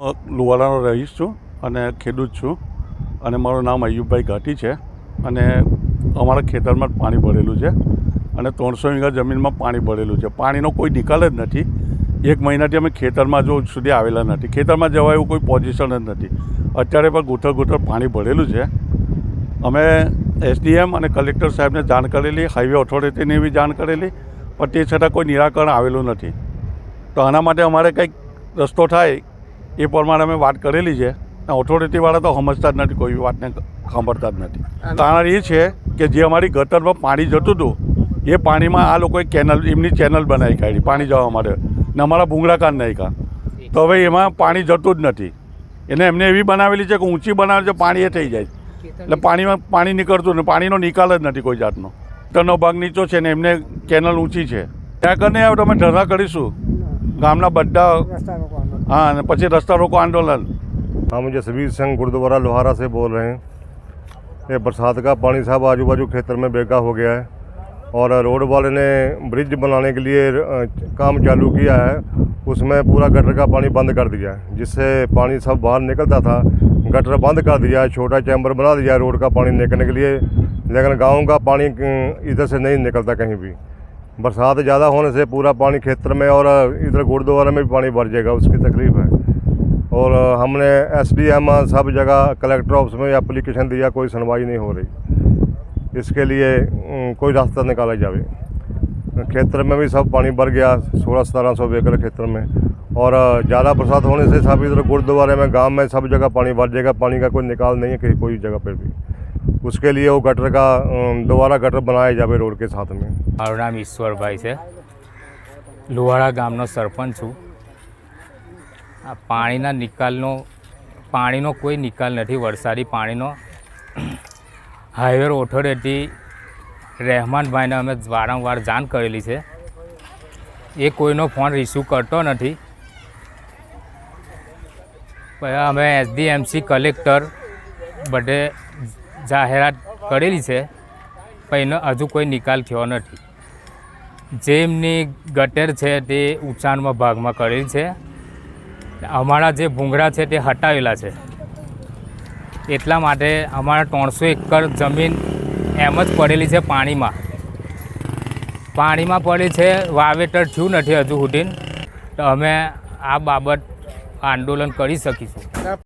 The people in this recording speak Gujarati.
લુવાડાનો રહીશ છું અને ખેડૂત છું અને મારું નામ અયુબભાઈ ઘાટી છે અને અમારા ખેતરમાં પાણી ભરેલું છે અને ત્રણસો વીઘા જમીનમાં પાણી ભરેલું છે. પાણીનો કોઈ નિકાલ જ નથી. એક મહિનાથી અમે ખેતરમાં જો સુધી આવેલા નથી. ખેતરમાં જવા એવું કોઈ પોઝિશન જ નથી. અત્યારે પણ ગૂંથળ ગૂંથર પાણી ભરેલું છે. અમે એસડીએમ અને કલેક્ટર સાહેબને જાણ કરેલી હાઈવે ઓથોરિટીને બી જાણ કરેલી પણ તે છતાં કોઈ નિરાકરણ આવેલું નથી. તો આના માટે અમારે કંઈક રસ્તો થાય એ પ્રમાણે અમે વાત કરેલી છે. ઓથોરિટીવાળા તો સમજતા જ નથી કોઈ વાતને સાંભળતા જ નથી. કારણ એ છે કે જે અમારી ગટરમાં પાણી જતું હતું એ પાણીમાં આ લોકોએ કેનલ એમની ચેનલ બનાવી કાઢી પાણી જવા માટે. ને અમારા ભૂંગળાકાર નાખ્યા. તો હવે એમાં પાણી જતું જ નથી. એને એમને એવી બનાવેલી છે કે ઊંચી બનાવે છે પાણી એ થઈ જાય. એટલે પાણીમાં પાણી નીકળતું ને પાણીનો નિકાલ જ નથી કોઈ જાતનો. તનો ભાગ નીચો છે ને એમને કેનલ ઊંચી છે. ત્યાં કરીને આવે તો અમે ધરણા કરીશું. ગામના બધા હા અને પછી રસ્તા રોકો આંદોલન हम जसवीर सिंह गुरुद्वारा लोहारा से बोल रहे हैं ये बरसात का पानी साहब आजू बाजू खेतर में बेगा हो गया है और रोड वाले ने ब्रिज बनाने के लिए अ, काम चालू किया है उसमें पूरा गटर का पानी बंद कर दिया है जिससे पानी सब बाहर निकलता था गटर बंद कर दिया है छोटा चैम्बर बना दिया है रोड का पानी निकलने के लिए लेकिन गांव का पानी अ, इधर से नहीं निकलता कहीं भी बरसात ज़्यादा होने से पूरा पानी खेतर में और इधर गुरुद्वारा में भी पानी भर जाएगा, उसकी तकलीफ़ है। और हमने एस डी एम सब जगह कलेक्टर ऑफ़िस में एप्लीकेशन दिया, कोई सुनवाई नहीं हो रही। इसके लिए कोई रास्ता निकाला जाए खेतर में भी सब पानी भर गया, सोलह सतारह सौ एकड़ खेतर में। और ज़्यादा बरसात होने से सब इधर गुरुद्वारे में, गाँव में सब जगह पानी भर जाएगा, पानी का कोई निकाल नहीं है कहीं कोई जगह पर भी। उसके लिए वो गटर का दोबारा गटर बनाया जाए रोड के साथ में। મારું નામ ઈશ્વરભાઈ છે. લુહારા ગામનો સરપંચ છું. આ પાણીના નિકાલનો, પાણીનો કોઈ નિકાલ નથી, વરસાદી પાણીનો. હાઈવે ઓથોરિટી રહેમાનભાઈને અમે વારંવાર જાણ કરેલી છે. એ કોઈનો ફોન રિસીવ કરતો નથી. અમે એસડીએમસી કલેક્ટર બધે જાહેરાત કરેલી છે, પણ એનો હજુ કોઈ નિકાલ થયો નથી. જે ગટેર ગટર છે તે ઉંચાણમાં ભાગમાં કરેલી છે. અમારા જે ભૂંગળા છે તે હટાવેલા છે. એટલા માટે અમારા ત્રણસો એકર જમીન એમ જ પડેલી છે પાણીમાં. પાણીમાં પડી છે, વાવેતર થયું નથી હજુ સુધી. તો અમે આ બાબત આંદોલન કરી શકીશું.